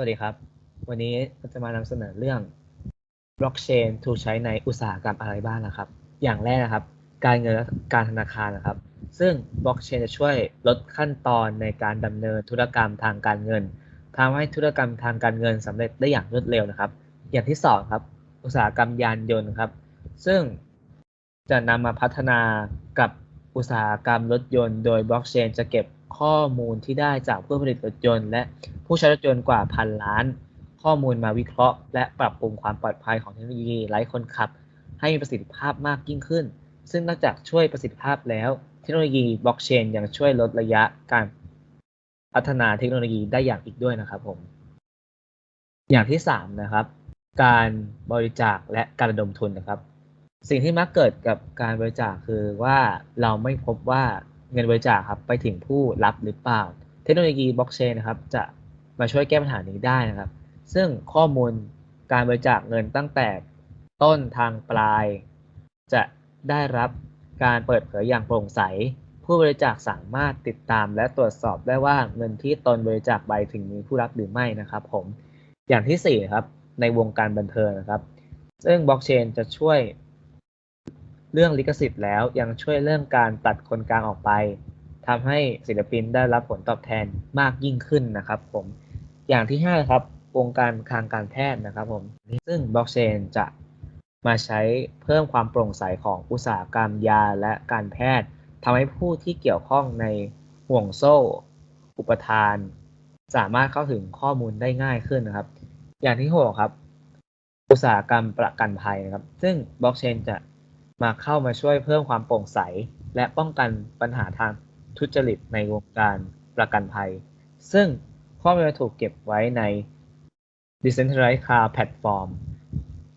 วัสดีครับ วันนี้เราจะมานำเสนอเรื่องบล็อกเชนถูกใช้ในอุตสาหกรรมอะไรบ้างนะครับ อย่างแรกนะครับ การเงินและการธนาคารนะครับ ซึ่งบล็อกเชนจะช่วยลดขั้นตอนในการดำเนินธุรกรรมทางการเงินทำให้ธุรกรรมทางการเงินสำเร็จได้อย่างรวดเร็วนะครับ อย่างที่สองครับ อุตสาหกรรมยานยนต์ครับ ซึ่งจะนำมาพัฒนากับอุตสาหกรรมรถยนต์ โดยบล็อกเชนจะเก็บ ข้อมูลที่ได้จากผู้ผลิตรถยนต์ และผู้ใช้รถยนต์กว่าพันล้าน ข้อมูลมาวิเคราะห์ และปรับปรุงความปลอดภัยของเทคโนโลยีไร้คนขับ ให้มีประสิทธิภาพมากยิ่งขึ้น ซึ่งนอกจากช่วยประสิทธิภาพแล้ว เทคโนโลยีบล็อกเชนยังช่วยลดระยะการพัฒนาเทคโนโลยีได้อย่างอีกด้วยนะครับผม อย่างที่สามนะครับ การบริจาคและการระดมทุนนะครับ สิ่งที่มักเกิดกับการบริจาคคือว่าเราไม่พบว่า เงินบริจาคครับไปถึงผู้รับหรือเปล่า เทคโนโลยีบล็อกเชนนะครับจะมาช่วยแก้ปัญหานี้ได้นะครับ ซึ่งข้อมูลการบริจาคเงินตั้งแต่ต้นทางปลาย จะได้รับการเปิดเผยอย่างโปร่งใส ผู้บริจาคสามารถติดตามและตรวจสอบได้ว่าเงินที่ตนบริจาคไปถึงมีผู้รับหรือไม่นะครับ ผมอย่างที่สี่ครับในวงการบันเทิงนะครับ ซึ่งบล็อกเชนจะช่วย เรื่องลิขสิทธิ์แล้วยังช่วยเรื่องการตัดคนกลางออกไปทำให้ศิลปินได้รับผลตอบแทนมากยิ่งขึ้นนะครับผมอย่างที่ห้าครับวงการทางการแพทย์นะครับผมซึ่งบล็อกเชนจะมาใช้เพิ่มความโปร่งใสของอุตสาหกรรมยาและการแพทย์ทำให้ผู้ที่เกี่ยวข้องในห่วงโซ่ อุปทาน สามารถเข้าถึงข้อมูลได้ง่ายขึ้นนะครับ อย่างที่หกครับ อุตสาหกรรมประกันภัยนะครับ ซึ่งบล็อกเชนจะ มาเข้ามาช่วยเพิ่มความโปร่งใส และป้องกันปัญหาทางทุจริตในวงการประกันภัย ซึ่งข้อมูลถูกเก็บไว้ใน Decentralized Cloud Platform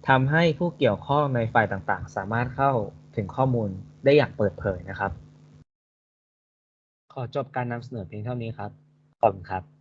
ทำให้ผู้เกี่ยวข้องในฝ่ายต่างๆ สามารถเข้าถึงข้อมูลได้อย่างเปิดเผยนะครับ ขอจบการนำเสนอเพียงเท่านี้ครับ ขอบคุณครับ